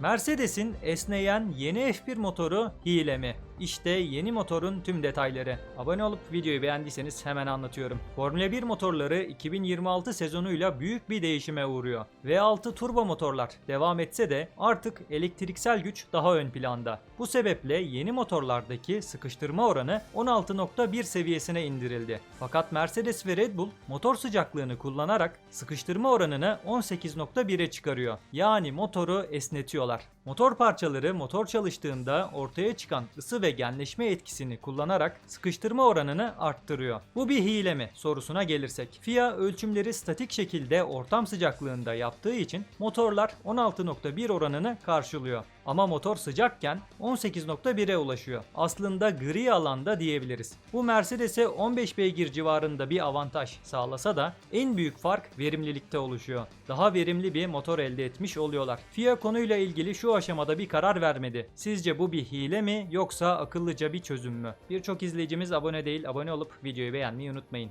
Mercedes'in esneyen yeni F1 motoru hile mi? İşte yeni motorun tüm detayları. Abone olup videoyu beğendiyseniz hemen anlatıyorum. Formula 1 motorları 2026 sezonuyla büyük bir değişime uğruyor. V6 turbo motorlar devam etse de artık elektriksel güç daha ön planda. Bu sebeple yeni motorlardaki sıkıştırma oranı 16.1 seviyesine indirildi. Fakat Mercedes ve Red Bull motor sıcaklığını kullanarak sıkıştırma oranını 18.1'e çıkarıyor. Yani motoru esnetiyorlar. Motor parçaları motor çalıştığında ortaya çıkan ısı ve genleşme etkisini kullanarak sıkıştırma oranını arttırıyor. Bu bir hile mi sorusuna gelirsek. FIA ölçümleri statik şekilde ortam sıcaklığında yaptığı için motorlar 16.1 oranını karşılıyor. Ama motor sıcakken 18.1'e ulaşıyor. Aslında gri alanda diyebiliriz. Bu Mercedes'e 15 beygir civarında bir avantaj sağlasa da en büyük fark verimlilikte oluşuyor. Daha verimli bir motor elde etmiş oluyorlar. FIA konuyla ilgili şu aşamada bir karar vermedi. Sizce bu bir hile mi yoksa akıllıca bir çözüm mü? Birçok izleyicimiz abone değil, abone olup videoyu beğenmeyi unutmayın.